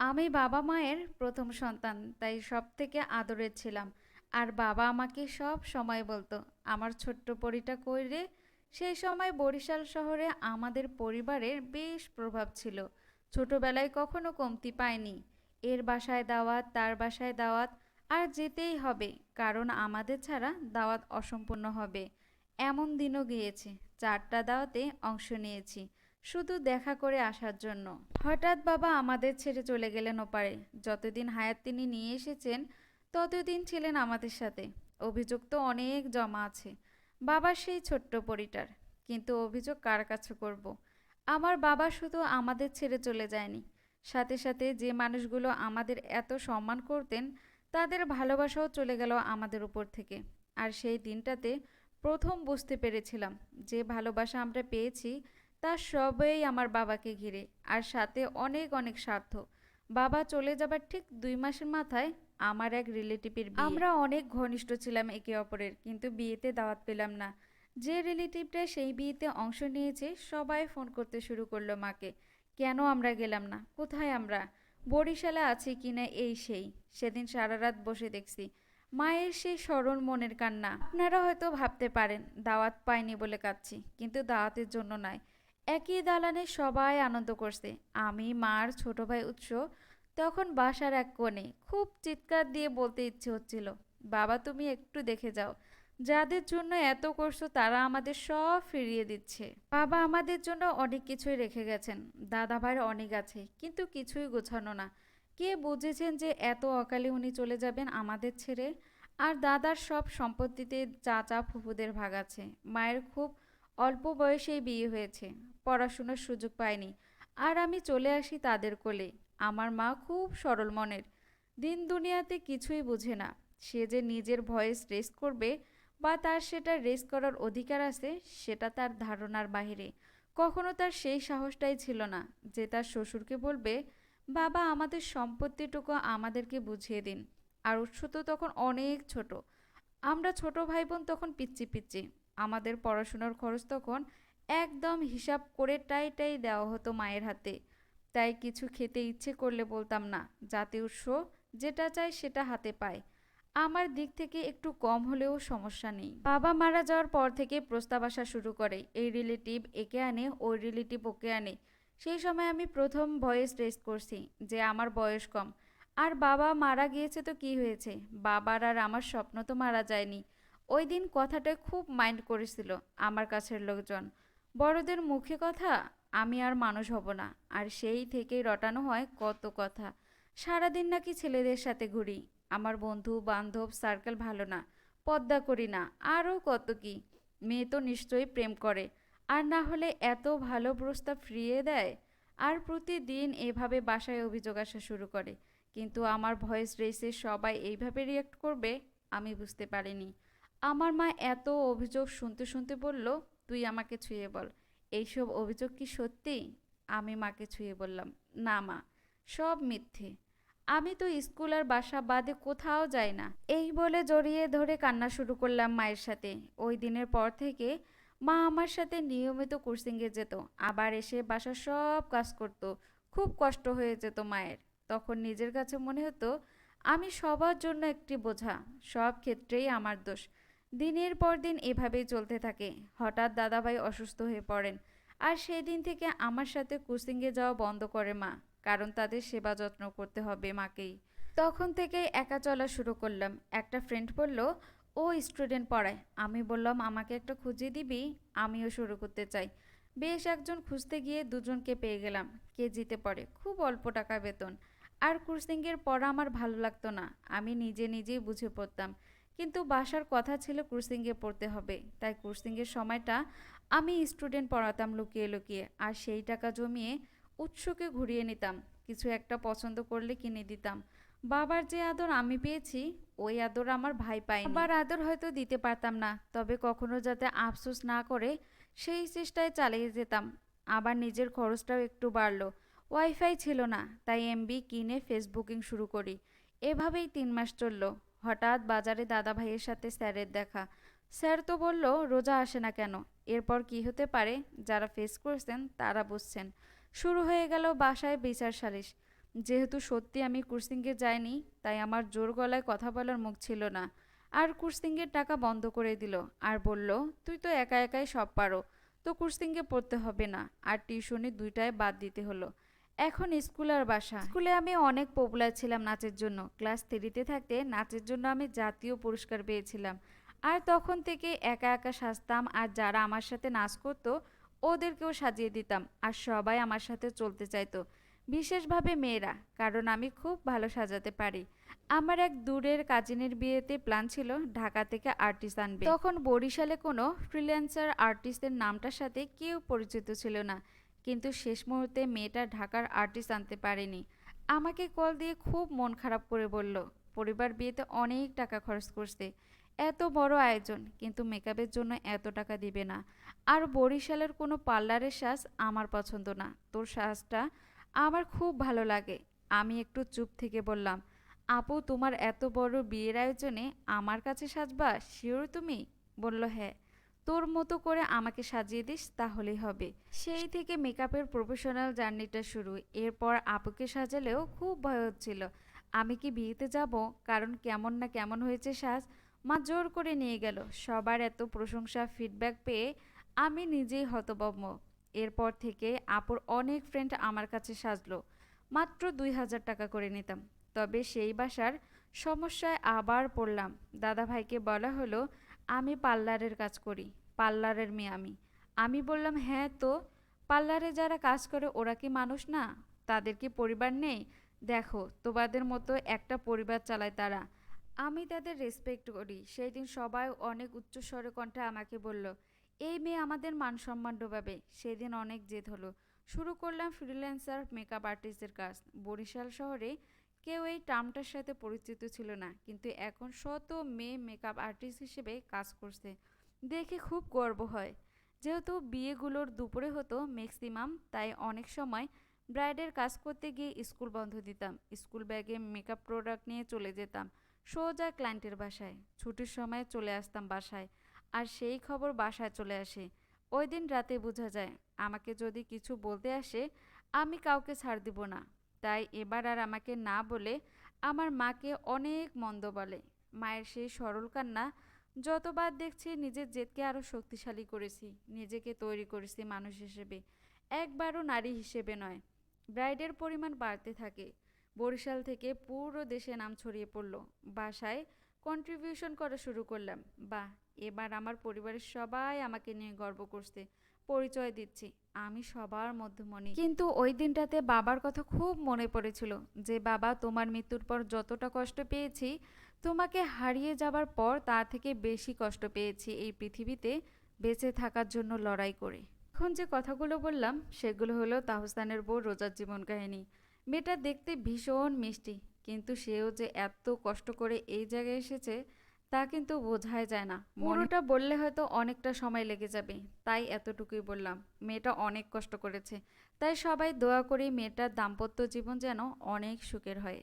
আমি বাবা মায়ের প্রথম সন্তান, তাই সব থেকে আদরের ছিলাম। আর বাবা আমাকে সব সময় বলতো, আমার ছোট্ট পরিটা কইরে সেই সময় বরিশাল শহরে আমাদের পরিবারের বেশ প্রভাব ছিল। ছোটবেলায় কখনো কমতি পায়নি এর বাসায় দাওয়াত, তার বাসায় দাওয়াত, আর যেতেই হবে, কারণ আমাদের ছাড়া দাওয়াত অসম্পূর্ণ হবে। এমন দিনও গিয়েছে, চারটা দাওয়াতে অংশ নিয়েছি। শুধু দেখা করে আসার জন্য। হঠাৎ বাবা আমাদের ছেড়ে চলে গেলেন ওপারে। যতদিন হায়াত তিনি নিয়ে এসেছেন, ততদিন ছিলেন আমাদের সাথে। অভিযোগ তো অনেক জমা আছে। বাবার সেই ছোট্ট পরিটার। কিন্তু অভিযোগ কার কাছে করব। আমার বাবা শুধু আমাদের ছেড়ে চলে যায়নি। সাথে সাথে যে মানুষগুলো আমাদের এত সম্মান করতেন, তাদের ভালোবাসাও চলে গেল আমাদের উপর থেকে। আর সেই দিনটাতে প্রথম বুঝতে পেরেছিলাম যে ভালোবাসা আমরা পেয়েছি তা সবই আমার বাবাকে ঘিরে, আর সাথে অনেক অনেক স্বার্থ বাবা চলে যাবার ঠিক দুই মাসের মাথায় আমার এক রিলেটিভের আমরা অনেক ঘনিষ্ঠ ছিলাম একে অপরের, কিন্তু বিয়েতে দাওয়াত পেলাম না। যে রিলেটিভটা সেই বিয়েতে অংশ নিয়েছে, সবাই ফোন করতে শুরু করল মাকে। কেন আমরা গেলাম না? কোথায় আমরা? বরিশালে আছি কিনা এই সেই। সেদিন সারা রাত বসে দেখছি। মায়ের সেই সরল মনের কান্না। আপনারা হয়তো ভাবতে পারেন, দাওয়াত পাইনি বলে কাঁদছি, কিন্তু দাওয়াতের জন্য নয়। একই দালানে সবাই আনন্দ করছে। আমি, মার ছোট ভাই উৎস, তখন বাসার এক কোণে খুব চিৎকার দিয়ে বলতে ইচ্ছে হচ্ছিল, বাবা, তুমি একটু দেখে যাও। যাদের জন্য এত করছ, তারা আমাদের সব ফিরিয়ে দিচ্ছে। বাবা আমাদের জন্য অনেক কিছুই রেখে গেছেন। দাদা ভাইয়ের অনেক আছে, কিন্তু কিছুই গোছানো না। কে বুঝেছেন যে এত অকালে উনি চলে যাবেন আমাদের ছেড়ে? আর দাদার সব সম্পত্তিতে চাচা ফুফুদের ভাগ আছে। মায়ের খুব অল্প বয়সেই বিয়ে হয়েছে। পড়াশোনার সুযোগ পায়নি আর আমি চলে আসি তাদের কোলে। আমার মা খুব সরল মনের। দিন দুনিয়াতে কিছুই বুঝে না। সে যে নিজের ভয়েস রেস করবে বা তার সেটা রেস করার অধিকার আছে, সেটা তার ধারণার বাহিরে। কখনো তার সেই সাহসটাই ছিল না যে তার শ্বশুরকে বলবে, বাবা, আমাদের সম্পত্তিটুকু আমাদেরকে বুঝিয়ে দিন। আর উৎস তো তখন অনেক ছোট। আমরা ছোট ভাই বোন তখন পিচ্ছি পিচ্ছি আমাদের পড়াশোনার খরচ তখন একদম হিসাব করে টাই টাই দেওয়া হতো মায়ের হাতে। তাই কিছু খেতে ইচ্ছে করলে বলতাম, না যাতে উৎস যেটা চায় সেটা হাতে পায়। আমার দিক থেকে একটু কম হলেও সমস্যা নেই। বাবা মারা যাওয়ার পর থেকে প্রস্তাব আসা শুরু করে। এই রিলেটিভ একে আনে, ওই রিলেটিভ ওকে আনে। সেই সময় আমি প্রথম ভয়েস রেস্ট করছি যে আমার বয়স কম। আর বাবা মারা গিয়েছে তো কি হয়েছে? বাবার আর আমার স্বপ্ন তো মারা যায়নি। ওই দিন কথাটা খুব মাইন্ড করেছিল আমার কাছের লোকজন। বড়দের মুখে কথা, আমি আর মানুষ হব না। আর সেই থেকেই রটানো হয় কত কথা। সারাদিন নাকি ছেলেদের সাথে ঘুরি। আমার বন্ধু, বান্ধব সার্কেল ভালো না, পদ্মা করি না, আরও কত কি। মেয়ে তো নিশ্চয়ই প্রেম করে। আর না হলে এত ভালো প্রস্তাব ফিরিয়ে দেয়। আর প্রতিদিন এভাবে বাসায় অভিযোগ আসা শুরু করে। কিন্তু আমার ভয়েস রেসে সবাই এইভাবে রিয়াক্ট করবে, আমি বুঝতে পারিনি। আমার মা এত অভিযোগ শুনতে শুনতে বলল তুই আমাকে ছুঁয়ে বল। এইসব অভিযোগ কি সত্যি? আমি মাকে ছুঁয়ে বললাম, না মা, সব মিথ্যে। আমি তো স্কুল আর বাসা বাদে কোথাও যাই না। এই বলে জড়িয়ে ধরে কান্না শুরু করলাম মায়ের সাথে। ওই দিনের পর থেকে মা আমার সাথে নিয়মিত কোচিংয়ে যেত, আবার এসে বাসার সব কাজ করত। খুব কষ্ট হয়ে যেত মায়ের। তখন নিজের কাছে মনে হতো, আমি সবার জন্য একটি বোঝা, সব ক্ষেত্রেই আমার দোষ। দিনের পর দিন এভাবেই চলতে থাকে। হঠাৎ দাদাভাই অসুস্থ হয়ে পড়েন। আর সেই দিন থেকে আমার সাথে কোচিংয়ে যাওয়া বন্ধ করে মা, কারণ তাদের সেবা যত্ন করতে হবে মাকেই। তখন থেকে একা চলা শুরু করলাম। একটা ফ্রেন্ড বলল, ও স্টুডেন্ট পড়ায়। আমি বললাম, আমাকে একটা খুঁজে দিবি? আমিও শুরু করতে চাই। বেশ একজন খুঁজতে গিয়ে দুজনকে পেয়ে গেলাম। কেজিতে পড়ে? খুব অল্প টাকা বেতন। আর কোর্সিংয়ের পড়া আমার ভালো লাগতো না। আমি নিজে নিজেই বুঝে পড়তাম। কিন্তু বাসার কথা ছিল কোর্সিংয়ে পড়তে হবে। তাই কোর্সিংয়ের সময়টা আমি স্টুডেন্ট পড়াতাম লুকিয়ে লুকিয়ে, আর সেই টাকা জমিয়ে উৎসকে ঘুরিয়ে নিতাম। কিছু একটা পছন্দ করলে কিনে দিতাম। বাবার যে আদর আমি পেয়েছি, ওই আদর আমার ভাই পাই বাবার আদর হয়তো দিতে পারতাম না, তবে কখনো যাতে আফসোস না করে সেই চেষ্টায় চালিয়ে যেতাম। আবার নিজের খরচটাও একটু বাড়লো। ওয়াইফাই ছিল না, তাই এমবি কিনে ফেসবুকিং শুরু করি। এভাবেই তিন মাস চলল। হঠাৎ বাজারে দাদা ভাইয়ের সাথে স্যারের দেখা। স্যার তো বলল, রোজা আসে না কেন? এরপর কি হতে পারে? যারা ফেস করছেন, তারা বুঝছেন। শুরু হয়ে গেল বাসায় বিচার সালিশ। যেহেতু সত্যি আমি কুর্সিংয়ে যাইনি, তাই আমার জোর গলায় কথা বলার মুখ ছিল না। আর কুর্সিংয়ের টাকা বন্ধ করে দিল। আর বলল, তুই তো একা একাই সব পারো। তো কুর্সিংয়ে পড়তে হবে না। আর টিউশনি দুইটায় বাদ দিতে হলো। এখন স্কুল আর বাসা। স্কুলে আমি অনেক পপুলার ছিলাম নাচের জন্য। ক্লাস থ্রিতে থাকতে নাচের জন্য আমি জাতীয় পুরস্কার পেয়েছিলাম। আর তখন থেকে একা একা সাজতাম আর যারা আমার সাথে নাচ করতো, ওদেরকেও সাজিয়ে দিতাম আর সবাই আমার সাথে চলতে চাইতো, বিশেষভাবে মেয়েরা, কারণ আমি খুব ভালো সাজাতে পারি। আমার এক দূরের কাজিনের বিয়েতে প্ল্যান ছিল ঢাকা থেকে আর্টিস্ট আনবে। তখন বরিশালে কোনো ফ্রিল্যান্সার আর্টিস্টের নামটার সাথে কেউ পরিচিত ছিল না। কিন্তু শেষ মুহূর্তে মেয়েটা ঢাকার আর্টিস্ট আনতে পারেনি। আমাকে কল দিয়ে খুব মন খারাপ করে বলল, পরিবার বিয়েতে অনেক টাকা খরচ করছে। এত বড় আয়োজন, কিন্তু মেকআপের জন্য এত টাকা দিবে না। আর বরিশালের কোনো পার্লারের সাজ আমার পছন্দ না। তোর সাজটা আমার খুব ভালো লাগে। আমি একটু চুপ থেকে বললাম, আপু, তোমার এত বড় বিয়ের আয়োজনে আমার কাছে সাজবা? শিওর তুমি? বলল হ্যাঁ। তোর মতো করে আমাকে সাজিয়ে দিস তাহলেই হবে। সেই থেকে মেকআপের প্রফেশনাল জার্নিটা শুরু। এরপর আপুকে সাজালেও খুব ভয় হচ্ছিল। আমি কি বিয়েতে যাব? কারণ কেমন না কেমন হয়েছে সাজ মা জোর করে নিয়ে গেল। সবার এত প্রশংসা ফিডব্যাক পেয়ে আমি নিজেই হতভম্ব। এরপর থেকে আপুর অনেক ফ্রেন্ড আমার কাছে সাজলো। মাত্র দুই হাজার টাকা করে নিতাম। তবে সেই বাসার সমস্যায় আবার পড়লাম। দাদা ভাইকে বলা হলো আমি পার্লারের কাজ করি। পার্লারের মেয়ে আমি। আমি বললাম হ্যাঁ তো, পার্লারে যারা কাজ করে ওরা কি মানুষ না? তাদের কি পরিবার নেই? দেখো, তোমাদের মতো একটা পরিবার চালায় তারা। আমি তাদের রেসপেক্ট করি। সেই দিন সবাই অনেক উচ্চস্বরে কণ্ঠে আমাকে বলল, এই মেয়ে আমাদের মান সম্মান ডোবাবে। সেদিন অনেক জেদ হলো। শুরু করলাম ফ্রিল্যান্সার মেকআপ আর্টিস্টের কাজ। বরিশাল শহরে কেউ এই টার্মটার সাথে পরিচিত ছিল না, কিন্তু এখন শত মেয়ে মেকআপ আর্টিস্ট হিসেবে কাজ করছে। দেখে খুব গর্ব হয়। যেহেতু বিয়েগুলোর দুপুরে হতো ম্যাক্সিমাম, তাই অনেক সময় ব্রাইডের কাজ করতে গিয়ে স্কুল বন্ধ দিতাম। স্কুল ব্যাগে মেকআপ প্রোডাক্ট নিয়ে চলে যেতাম, সোজা ক্লায়েন্টের বাসায়। ছুটির সময় চলে আসতাম বাসায়, আর সেই খবর বাসায় চলে আসে। ওই দিন রাতে বোঝা যায়, আমাকে যদি কিছু বলতে আসে, আমি কাউকে ছাড় দিব না। তাই এবার আর আমাকে না বলে আমার মাকে অনেক মন্দ বলে। মায়ের সেই সরল কান্না যতবার দেখছি নিজের জেদকে আরও শক্তিশালী করেছি, নিজেকে তৈরি করেছি মানুষ হিসেবে, একবারও নারী হিসেবে নয়। ব্রাইডের পরিমাণ বাড়তে থাকে। বরিশাল থেকে পুরো দেশে নাম ছড়িয়ে পড়ল। বাসায় কন্ট্রিবিউশন করা শুরু করলাম। বাহ, এবার আমার পরিবারের সবাই আমাকে নিয়ে গর্ব করছে, পরিচয় দিচ্ছি। আমি সবার মধ্যমণি। কিন্তু ওই দিনটাতে বাবার কথা খুব মনে পড়েছিল যে, বাবা, তোমার মৃত্যুর পর যতটা কষ্ট পেয়েছি তোমাকে হারিয়ে যাবার পর তার থেকে বেশি কষ্ট পেয়েছি এই পৃথিবীতে বেঁচে থাকার জন্য লড়াই করে। এখন যে কথাগুলো বললাম সেগুলো হলো তাহসানের বউ রোজার জীবন কাহিনী। মেয়েটা দেখতে ভীষণ মিষ্টি কিন্তু সেও যে এত কষ্ট করে এই জায়গায় এসেছে তা কিন্তু বোঝাই যায় না। পুরোটা বললে হয়তো অনেকটা সময় লেগে যাবে তাই এতটুকুই বললাম। মেয়েটা অনেক কষ্ট করেছে তাই সবাই দোয়া করি মেয়েটার দাম্পত্য জীবন যেন অনেক সুখের হয়।